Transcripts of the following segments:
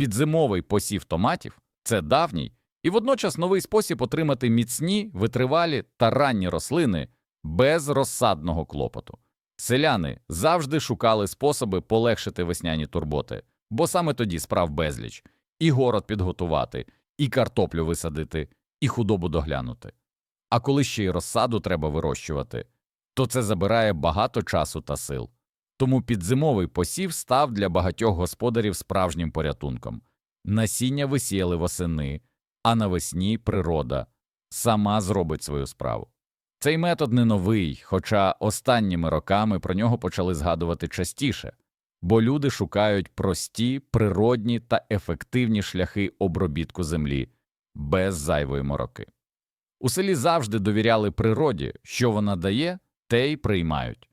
Підзимовий посів томатів це давній і водночас новий спосіб отримати міцні, витривалі та ранні рослини без розсадного клопоту. Селяни завжди шукали способи полегшити весняні турботи, бо саме тоді справ безліч і город підготувати, і картоплю висадити, і худобу доглянути. А коли ще й розсаду треба вирощувати, то це забирає багато часу та сил. Тому підзимовий посів став для багатьох господарів справжнім порятунком. Насіння висіяли восени, а навесні природа сама зробить свою справу. Цей метод не новий, хоча останніми роками про нього почали згадувати частіше, бо люди шукають прості, природні та ефективні шляхи обробітку землі без зайвої мороки. У селі завжди довіряли природі, що вона дає, те й приймають.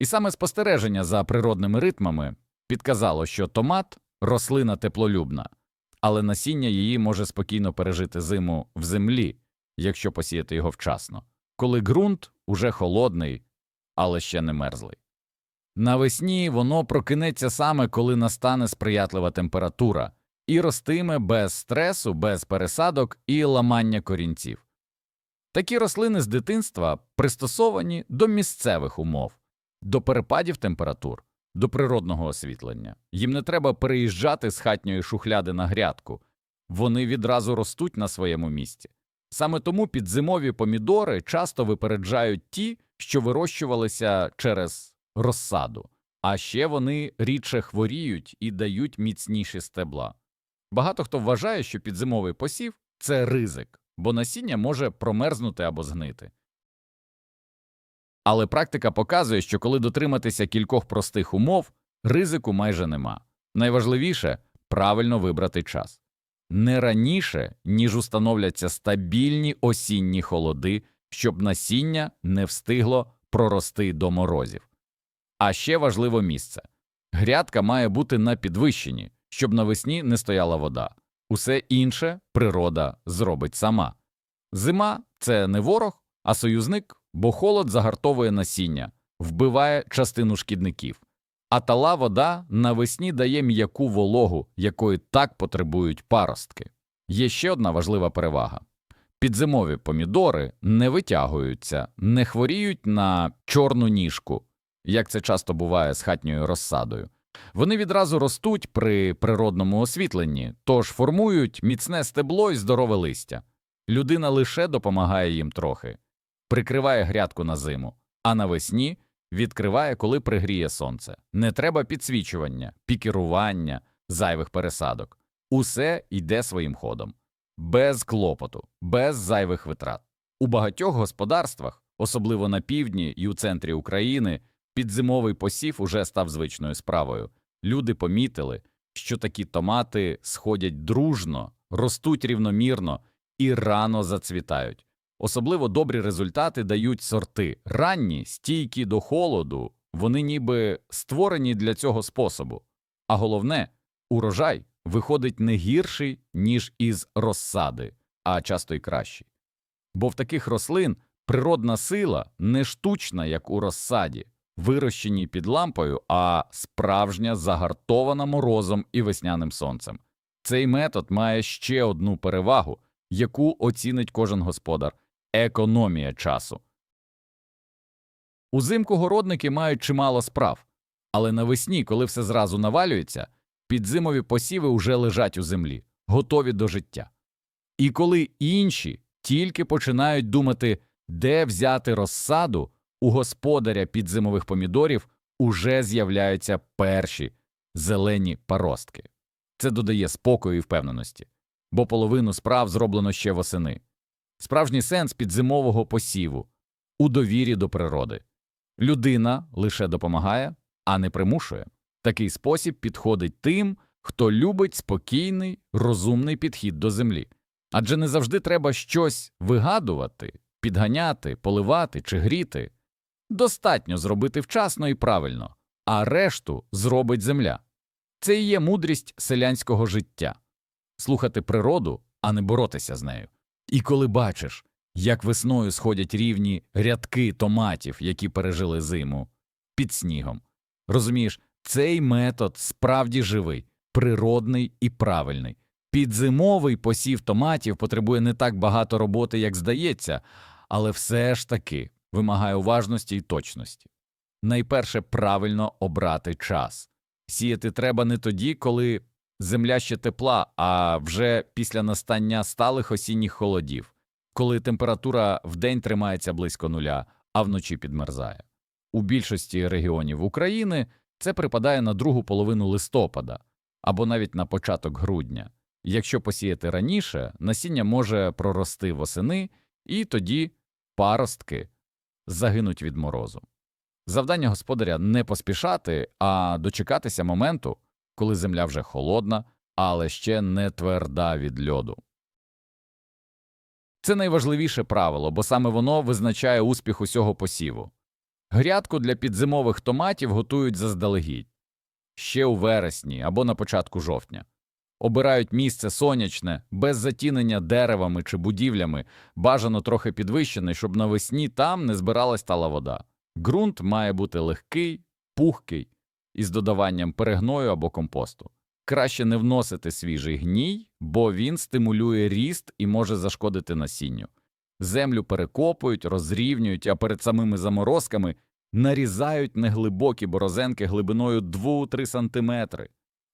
І саме спостереження за природними ритмами підказало, що томат рослина теплолюбна, але насіння її може спокійно пережити зиму в землі, якщо посіяти його вчасно, коли ґрунт уже холодний, але ще не мерзлий. Навесні воно прокинеться саме, коли настане сприятлива температура, і ростиме без стресу, без пересадок і ламання корінців. Такі рослини з дитинства пристосовані до місцевих умов, до перепадів температур, до природного освітлення. Їм не треба переїжджати з хатньої шухляди на грядку, вони відразу ростуть на своєму місці. Саме тому підзимові помідори часто випереджають ті, що вирощувалися через розсаду, а ще вони рідше хворіють і дають міцніші стебла. Багато хто вважає, що підзимовий посів це ризик, бо насіння може промерзнути або згнити. Але практика показує, що коли дотриматися кількох простих умов, ризику майже нема. Найважливіше правильно вибрати час. Не раніше, ніж установляться стабільні осінні холоди, щоб насіння не встигло прорости до морозів. А ще важливо місце. Грядка має бути на підвищенні, щоб навесні не стояла вода. Усе інше природа зробить сама. Зима це не ворог, а союзник, бо холод загартовує насіння, вбиває частину шкідників. А тала вода навесні дає м'яку вологу, якої так потребують паростки. Є ще одна важлива перевага. Підзимові помідори не витягуються, не хворіють на чорну ніжку, як це часто буває з хатньою розсадою. Вони відразу ростуть при природному освітленні, тож формують міцне стебло і здорове листя. Людина лише допомагає їм трохи, прикриває грядку на зиму, а навесні відкриває, коли пригріє сонце. Не треба підсвічування, пікірування, зайвих пересадок. Усе йде своїм ходом, без клопоту, без зайвих витрат. У багатьох господарствах, особливо на півдні і у центрі України, підзимовий посів уже став звичною справою. Люди помітили, що такі томати сходять дружно, ростуть рівномірно і рано зацвітають. Особливо добрі результати дають сорти ранні, стійкі до холоду, вони ніби створені для цього способу. А головне, урожай виходить не гірший, ніж із розсади, а часто й кращий. Бо в таких рослин природна сила не штучна, як у розсаді, вирощеній під лампою, а справжня загартована морозом і весняним сонцем. Цей метод має ще одну перевагу, яку оцінить кожен господар економія часу. Узимку городники мають чимало справ, але навесні, коли все зразу навалюється, підзимові посіви уже лежать у землі, готові до життя. І коли інші тільки починають думати, де взяти розсаду, у господаря підзимових помідорів уже з'являються перші зелені паростки. Це додає спокою і впевненості, бо половину справ зроблено ще восени. Справжній сенс підзимового посіву у довірі до природи. Людина лише допомагає, а не примушує. Такий спосіб підходить тим, хто любить спокійний, розумний підхід до землі. Адже не завжди треба щось вигадувати, підганяти, поливати чи гріти. Достатньо зробити вчасно і правильно, а решту зробить земля. Це і є мудрість селянського життя слухати природу, а не боротися з нею. І коли бачиш, як весною сходять рівні рядки томатів, які пережили зиму, під снігом, розумієш, цей метод справді живий, природний і правильний. Підзимовий посів томатів потребує не так багато роботи, як здається, але все ж таки вимагає уважності і точності. Найперше правильно обрати час. Сіяти треба не тоді, коли земля ще тепла, а вже після настання сталих осінніх холодів, коли температура вдень тримається близько нуля, а вночі підмерзає. У більшості регіонів України це припадає на другу половину листопада або навіть на початок грудня. Якщо посіяти раніше, насіння може прорости восени, і тоді паростки загинуть від морозу. Завдання господаря не поспішати, а дочекатися моменту, коли земля вже холодна, але ще не тверда від льоду. Це найважливіше правило, бо саме воно визначає успіх усього посіву. Грядку для підзимових томатів готують заздалегідь ще у вересні або на початку жовтня. Обирають місце сонячне, без затінення деревами чи будівлями, бажано трохи підвищене, щоб навесні там не збиралась тала вода. Ґрунт має бути легкий, пухкий, із додаванням перегною або компосту. Краще не вносити свіжий гній, бо він стимулює ріст і може зашкодити насінню. Землю перекопують, розрівнюють, а перед самими заморозками нарізають неглибокі борозенки глибиною 2-3 см.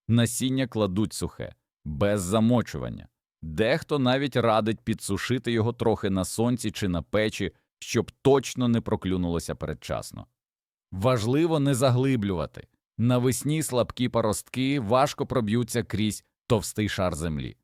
Насіння кладуть сухе, без замочування. Дехто навіть радить підсушити його трохи на сонці чи на печі, щоб точно не проклюнулося передчасно. Важливо не заглиблювати. Навесні слабкі паростки важко проб'ються крізь товстий шар землі.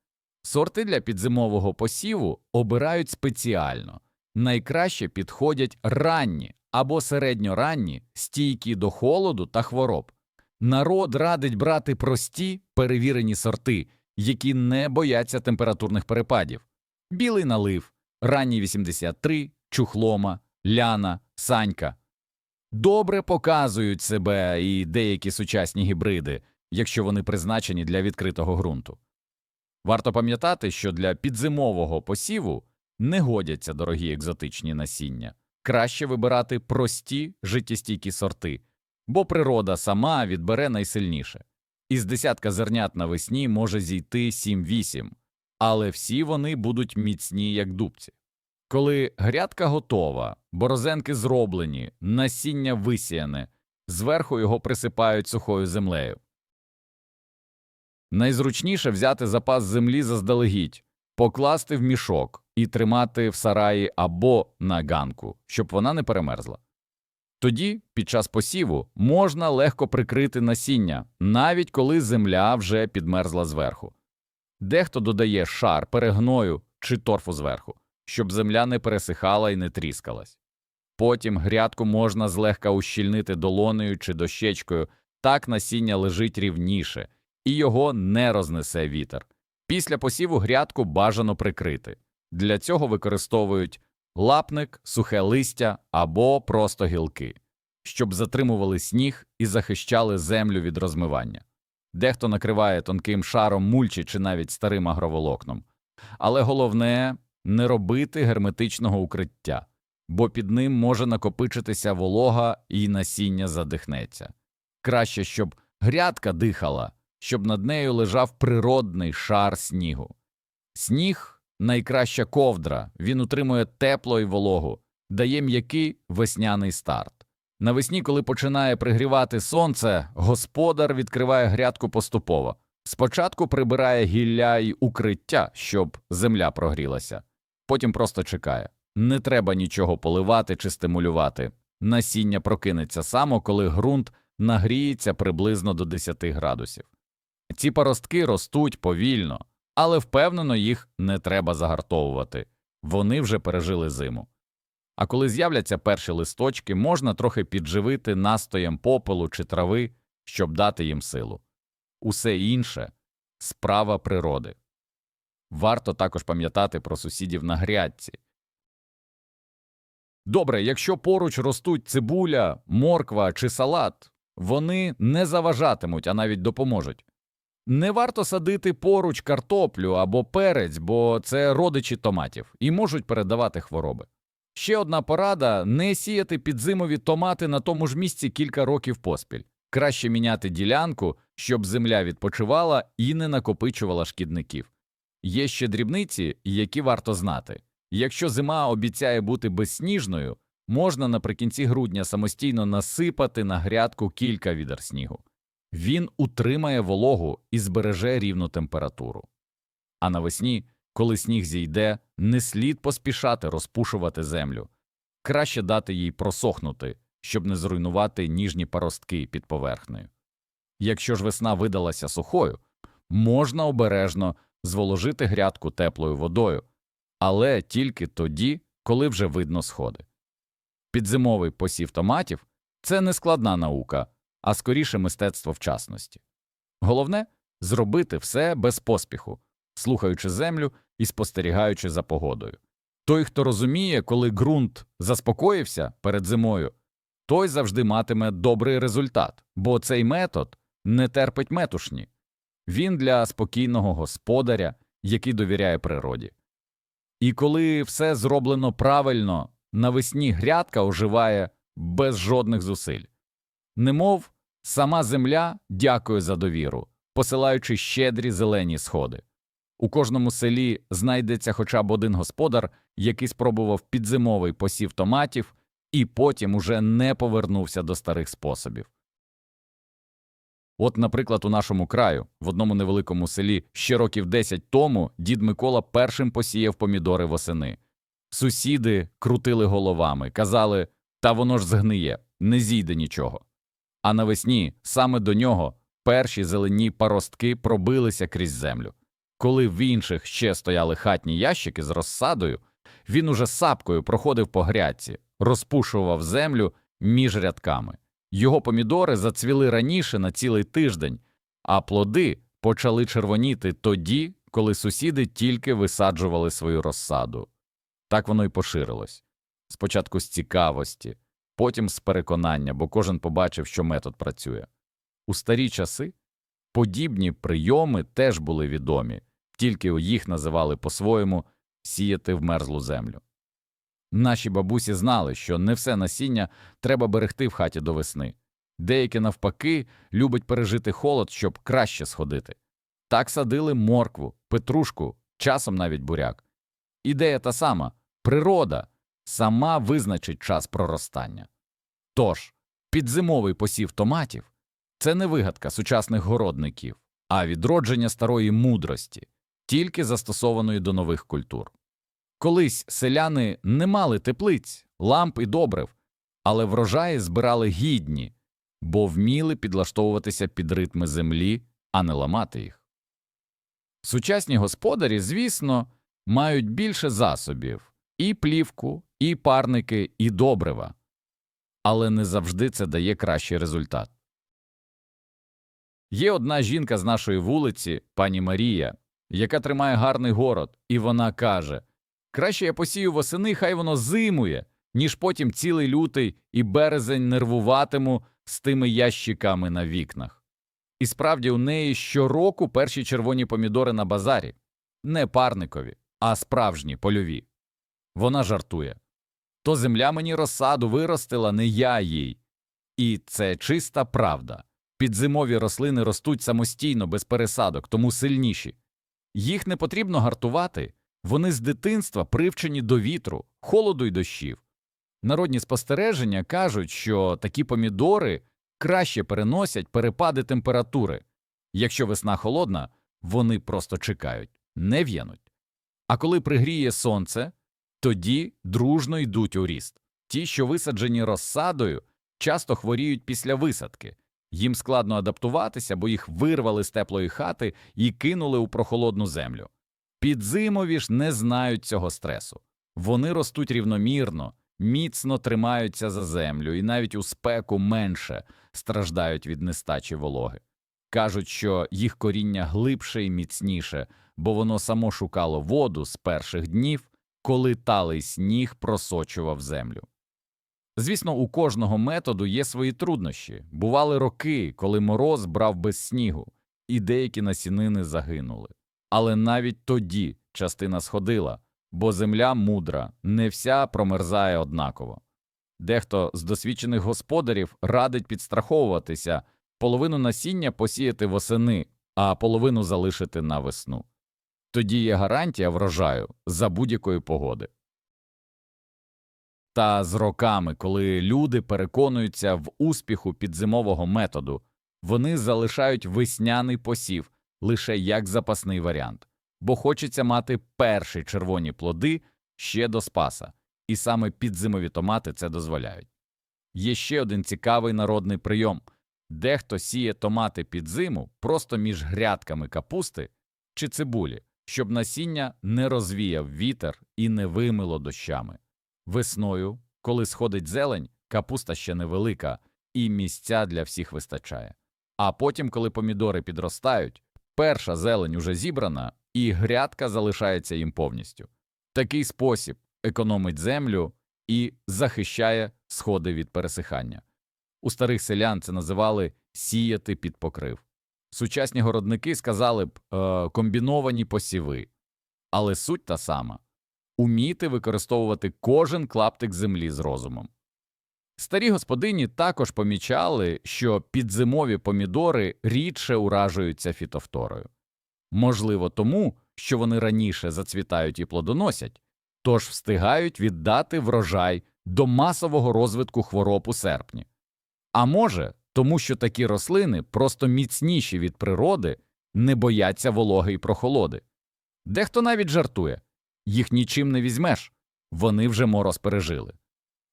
Сорти для підзимового посіву обирають спеціально. Найкраще підходять ранні або середньоранні, стійкі до холоду та хвороб. Народ радить брати прості перевірені сорти, які не бояться температурних перепадів. Білий налив, ранній 83, чухлома, ляна, санька. Добре показують себе і деякі сучасні гібриди, якщо вони призначені для відкритого ґрунту. Варто пам'ятати, що для підзимового посіву не годяться дорогі екзотичні насіння. Краще вибирати прості життєстійкі сорти, бо природа сама відбере найсильніше. Із десятка зернят навесні може зійти 7-8, але всі вони будуть міцні, як дубці. Коли грядка готова, борозенки зроблені, насіння висіяне, зверху його присипають сухою землею. Найзручніше взяти запас землі заздалегідь, покласти в мішок і тримати в сараї або на ганку, щоб вона не перемерзла. Тоді, під час посіву, можна легко прикрити насіння, навіть коли земля вже підмерзла зверху. Дехто додає шар перегною чи торфу зверху, щоб земля не пересихала і не тріскалась. Потім грядку можна злегка ущільнити долонею чи дощечкою, так насіння лежить рівніше, і його не рознесе вітер. Після посіву грядку бажано прикрити. Для цього використовують лапник, сухе листя або просто гілки, щоб затримували сніг і захищали землю від розмивання. Дехто накриває тонким шаром мульчі чи навіть старим агроволокном. Але головне не робити герметичного укриття, бо під ним може накопичитися волога і насіння задихнеться. Краще, щоб грядка дихала, щоб над нею лежав природний шар снігу. Сніг найкраща ковдра, він утримує тепло і вологу, дає м'який весняний старт. Навесні, коли починає пригрівати сонце, господар відкриває грядку поступово. Спочатку прибирає гілля й укриття, щоб земля прогрілася, потім просто чекає. Не треба нічого поливати чи стимулювати. Насіння прокинеться само, коли ґрунт нагріється приблизно до 10 градусів. Ці паростки ростуть повільно, але впевнено їх не треба загартовувати вони вже пережили зиму. А коли з'являться перші листочки, можна трохи підживити настоєм попелу чи трави, щоб дати їм силу. Усе інше справа природи. Варто також пам'ятати про сусідів на грядці. Добре, якщо поруч ростуть цибуля, морква чи салат, вони не заважатимуть, а навіть допоможуть. Не варто садити поруч картоплю або перець, бо це родичі томатів і можуть передавати хвороби. Ще одна порада не сіяти підзимові томати на тому ж місці кілька років поспіль. Краще міняти ділянку, щоб земля відпочивала і не накопичувала шкідників. Є ще дрібниці, які варто знати. Якщо зима обіцяє бути безсніжною, можна наприкінці грудня самостійно насипати на грядку кілька відер снігу. Він утримає вологу і збереже рівну температуру. А навесні, коли сніг зійде, не слід поспішати розпушувати землю. Краще дати їй просохнути, щоб не зруйнувати ніжні паростки під поверхнею. Якщо ж весна видалася сухою, можна обережно зволожити грядку теплою водою, але тільки тоді, коли вже видно сходи. Підзимовий посів томатів це не складна наука, а скоріше мистецтво вчасності. Головне зробити все без поспіху, слухаючи землю і спостерігаючи за погодою. Той, хто розуміє, коли ґрунт заспокоївся перед зимою, той завжди матиме добрий результат, бо цей метод не терпить метушні. Він для спокійного господаря, який довіряє природі. І коли все зроблено правильно, навесні грядка оживає без жодних зусиль. Немов сама земля дякує за довіру, посилаючи щедрі зелені сходи. У кожному селі знайдеться хоча б один господар, який спробував підзимовий посів томатів і потім уже не повернувся до старих способів. От, наприклад, у нашому краю, в одному невеликому селі, ще років 10 тому дід Микола першим посіяв помідори восени. Сусіди крутили головами, казали та воно ж згниє, не зійде нічого. А навесні саме до нього перші зелені паростки пробилися крізь землю. Коли в інших ще стояли хатні ящики з розсадою, він уже сапкою проходив по грядці, розпушував землю між рядками. Його помідори зацвіли раніше на цілий тиждень, а плоди почали червоніти тоді, коли сусіди тільки висаджували свою розсаду. Так воно й поширилось. Спочатку з цікавості, потім з переконання, бо кожен побачив, що метод працює. У старі часи подібні прийоми теж були відомі, тільки їх називали по-своєму сіяти в мерзлу землю. Наші бабусі знали, що не все насіння треба берегти в хаті до весни. Деякі, навпаки, любить пережити холод, щоб краще сходити. Так садили моркву, петрушку, часом навіть буряк. Ідея та сама природа сама визначить час проростання. Тож, підзимовий посів томатів це не вигадка сучасних городників, а відродження старої мудрості, тільки застосованої до нових культур. Колись селяни не мали теплиць, ламп і добрив, але врожаї збирали гідні, бо вміли підлаштовуватися під ритми землі, а не ламати їх. Сучасні господарі, звісно, мають більше засобів і плівку, і парники, і добрива, але не завжди це дає кращий результат. Є одна жінка з нашої вулиці, пані Марія, яка тримає гарний город, і вона каже Краще я посію восени, хай воно зимує, ніж потім цілий лютий і березень нервуватиму з тими ящиками на вікнах. І справді у неї щороку перші червоні помідори на базарі не парникові, а справжні польові. Вона жартує то земля мені розсаду виростила, не я їй. І це чиста правда. Підзимові рослини ростуть самостійно, без пересадок, тому сильніші. Їх не потрібно гартувати. Вони з дитинства привчені до вітру, холоду й дощів. Народні спостереження кажуть, що такі помідори краще переносять перепади температури. Якщо весна холодна, вони просто чекають, не в'януть. А коли пригріє сонце, тоді дружно йдуть у ріст. Ті, що висаджені розсадою, часто хворіють після висадки. Їм складно адаптуватися, бо їх вирвали з теплої хати і кинули у прохолодну землю. Підзимові ж не знають цього стресу. Вони ростуть рівномірно, міцно тримаються за землю і навіть у спеку менше страждають від нестачі вологи. Кажуть, що їх коріння глибше і міцніше, бо воно само шукало воду з перших днів, коли талий сніг просочував землю. Звісно, у кожного методу є свої труднощі. Бували роки, коли мороз брав без снігу, і деякі насінини загинули. Але навіть тоді частина сходила, бо земля мудра, не вся промерзає однаково. Дехто з досвідчених господарів радить підстраховуватися, половину насіння посіяти восени, а половину залишити на весну. Тоді є гарантія врожаю за будь-якої погоди. Та з роками, коли люди переконуються в успіху підзимового методу, вони залишають весняний посів лише як запасний варіант, бо хочеться мати перші червоні плоди ще до спаса, і саме підзимові томати це дозволяють. Є ще один цікавий народний прийом дехто сіє томати під зиму просто між грядками капусти чи цибулі, щоб насіння не розвіяв вітер і не вимило дощами. Весною, коли сходить зелень, капуста ще невелика, і місця для всіх вистачає. А потім, коли помідори підростають, перша зелень уже зібрана, і грядка залишається їм повністю. Такий спосіб економить землю і захищає сходи від пересихання. У старих селян це називали сіяти під покрив. Сучасні городники сказали б е, комбіновані посіви, але суть та сама уміти використовувати кожен клаптик землі з розумом. Старі господині також помічали, що підзимові помідори рідше уражуються фітофторою. Можливо, тому, що вони раніше зацвітають і плодоносять, тож встигають віддати врожай до масового розвитку хвороб у серпні. А може, тому що такі рослини просто міцніші від природи, не бояться вологи й прохолоди. Дехто навіть жартує їх нічим не візьмеш, вони вже мороз пережили.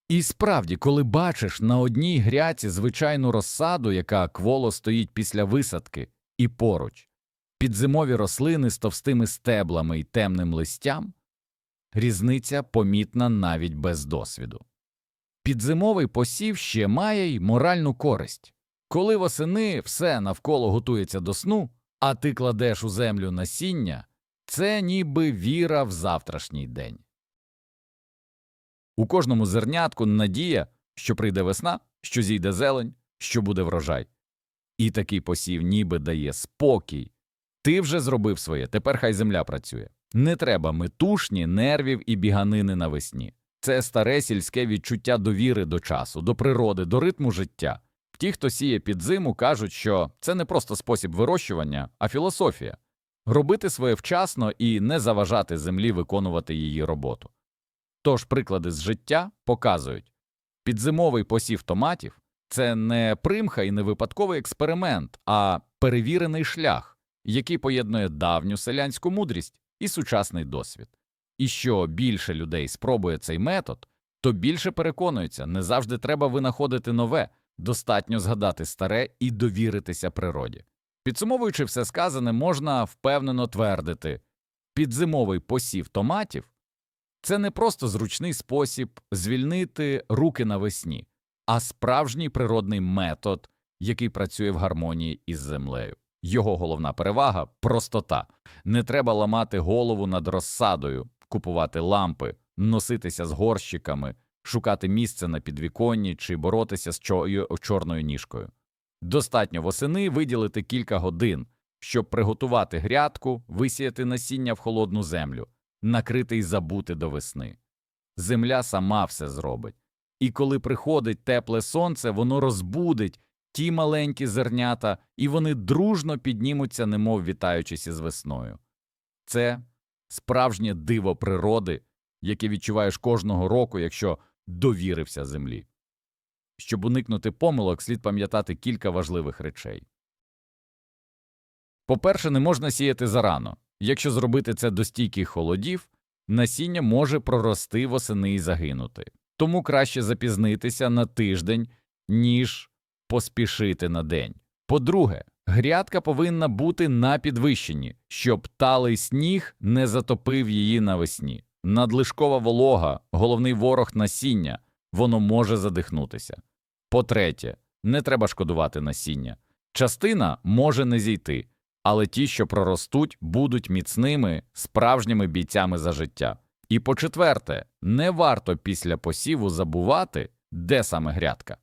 І справді, коли бачиш на одній гряці звичайну розсаду, яка кволо стоїть після висадки, і поруч, підзимові рослини з товстими стеблами і темним листям, різниця помітна навіть без досвіду. Підзимовий посів ще має й моральну користь. Коли восени все навколо готується до сну, а ти кладеш у землю насіння, це ніби віра в завтрашній день. У кожному зернятку надія, що прийде весна, що зійде зелень, що буде врожай. І такий посів ніби дає спокій. Ти вже зробив своє, тепер хай земля працює. Не треба метушні, нервів і біганини навесні. Це старе сільське відчуття довіри до часу, до природи, до ритму життя. Ті, хто сіє під зиму, кажуть, що це не просто спосіб вирощування, а філософія робити своє вчасно і не заважати землі виконувати її роботу. Тож приклади з життя показують підзимовий посів томатів це не примха і не випадковий експеримент, а перевірений шлях, який поєднує давню селянську мудрість і сучасний досвід. І що більше людей спробує цей метод, то більше переконуються, не завжди треба винаходити нове, достатньо згадати старе і довіритися природі. Підсумовуючи все сказане, можна впевнено твердити підзимовий посів томатів це не просто зручний спосіб звільнити руки навесні, а справжній природний метод, який працює в гармонії із землею. Його головна перевага простота. Не треба ламати голову над розсадою, купувати лампи, носитися з горщиками, шукати місце на підвіконні чи боротися з чорною ніжкою. Достатньо восени виділити кілька годин, щоб приготувати грядку, висіяти насіння в холодну землю, накрити й забути до весни. Земля сама все зробить. І коли приходить тепле сонце, воно розбудить ті маленькі зернята, і вони дружно піднімуться, немов вітаючись із весною. Це справжнє диво природи, яке відчуваєш кожного року, якщо довірився землі. Щоб уникнути помилок, слід пам'ятати кілька важливих речей. По-перше, не можна сіяти зарано. Якщо зробити це до стійких холодів, насіння може прорости восени і загинути. Тому краще запізнитися на тиждень, ніж поспішити на день. По-друге, грядка повинна бути на підвищенні, щоб талий сніг не затопив її навесні. Надлишкова волога, головний ворог насіння, воно може задихнутися. По-третє, не треба шкодувати насіння. Частина може не зійти, але ті, що проростуть, будуть міцними, справжніми бійцями за життя. І по-четверте, не варто після посіву забувати, де саме грядка.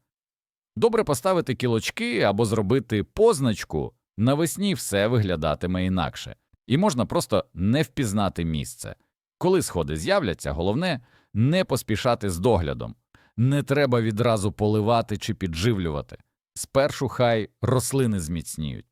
Добре поставити кілочки або зробити позначку, навесні все виглядатиме інакше, і можна просто не впізнати місце. Коли сходи з'являться, головне не поспішати з доглядом. Не треба відразу поливати чи підживлювати. Спершу хай рослини зміцніють.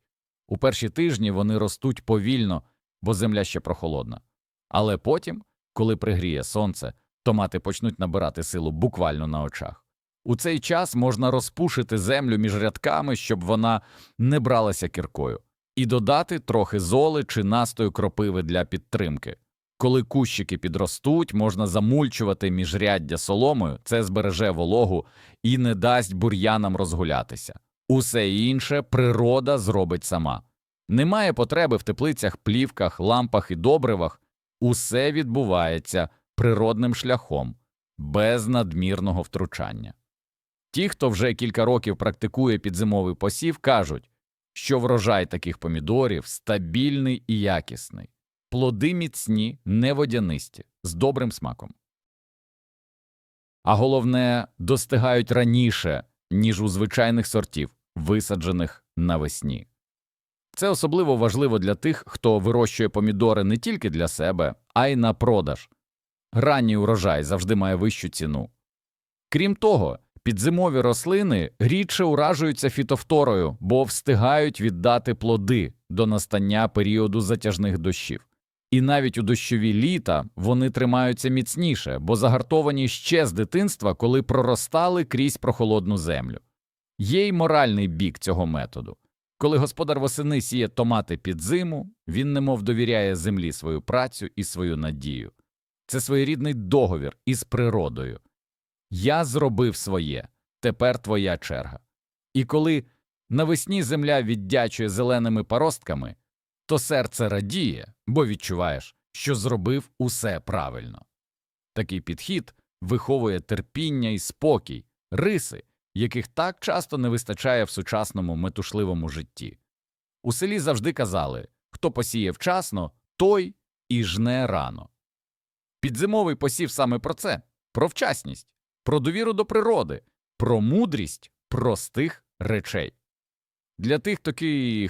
У перші тижні вони ростуть повільно, бо земля ще прохолодна. Але потім, коли пригріє сонце, томати почнуть набирати силу буквально на очах. У цей час можна розпушити землю між рядками, щоб вона не бралася кіркою, і додати трохи золи чи настою кропиви для підтримки. Коли кущики підростуть, можна замульчувати міжряддя соломою, це збереже вологу і не дасть бур'янам розгулятися. Усе інше природа зробить сама. Немає потреби в теплицях, плівках, лампах і добривах. Усе відбувається природним шляхом, без надмірного втручання. Ті, хто вже кілька років практикує підзимовий посів, кажуть, що врожай таких помідорів стабільний і якісний, плоди міцні, неводянисті, з добрим смаком. А головне, достигають раніше, ніж у звичайних сортів, висаджених навесні. Це особливо важливо для тих, хто вирощує помідори не тільки для себе, а й на продаж. Ранній урожай завжди має вищу ціну. Крім того, підзимові рослини рідше уражуються фітофторою, бо встигають віддати плоди до настання періоду затяжних дощів. І навіть у дощові літа вони тримаються міцніше, бо загартовані ще з дитинства, коли проростали крізь прохолодну землю. Є й моральний бік цього методу. Коли господар восени сіє томати під зиму, він немов довіряє землі свою працю і свою надію. Це своєрідний договір із природою. Я зробив своє, тепер твоя черга. І коли навесні земля віддячує зеленими паростками, то серце радіє, бо відчуваєш, що зробив усе правильно. Такий підхід виховує терпіння і спокій, риси, яких так часто не вистачає в сучасному метушливому житті. У селі завжди казали хто посіє вчасно, той і жне рано. Підзимовий посів саме про це про вчасність, про довіру до природи, про мудрість простих речей. Для тих,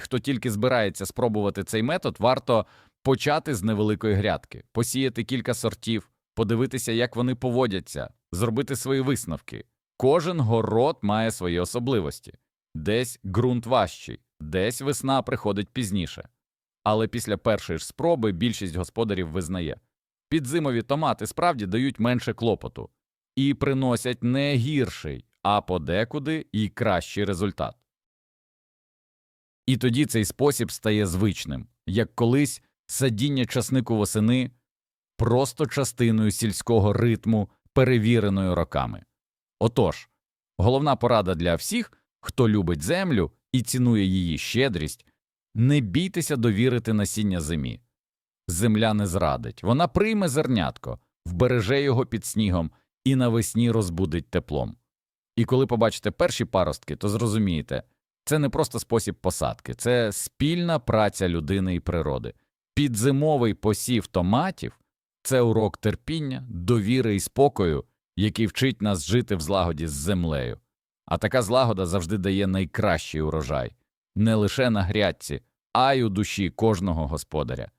хто тільки збирається спробувати цей метод, варто почати з невеликої грядки, посіяти кілька сортів, подивитися, як вони поводяться, зробити свої висновки. Кожен город має свої особливості десь ґрунт важчий, десь весна приходить пізніше. Але після першої ж спроби більшість господарів визнає підзимові томати справді дають менше клопоту і приносять не гірший, а подекуди і кращий результат. І тоді цей спосіб стає звичним, як колись садіння часнику восени просто частиною сільського ритму, перевіреною роками. Отож, головна порада для всіх, хто любить землю і цінує її щедрість не бійтеся довірити насіння зимі. Земля не зрадить, вона прийме зернятко, вбереже його під снігом і навесні розбудить теплом. І коли побачите перші паростки, то зрозумієте, це не просто спосіб посадки, це спільна праця людини і природи. Підзимовий посів томатів це урок терпіння, довіри і спокою, який вчить нас жити в злагоді з землею. А така злагода завжди дає найкращий урожай не лише на грядці, а й у душі кожного господаря.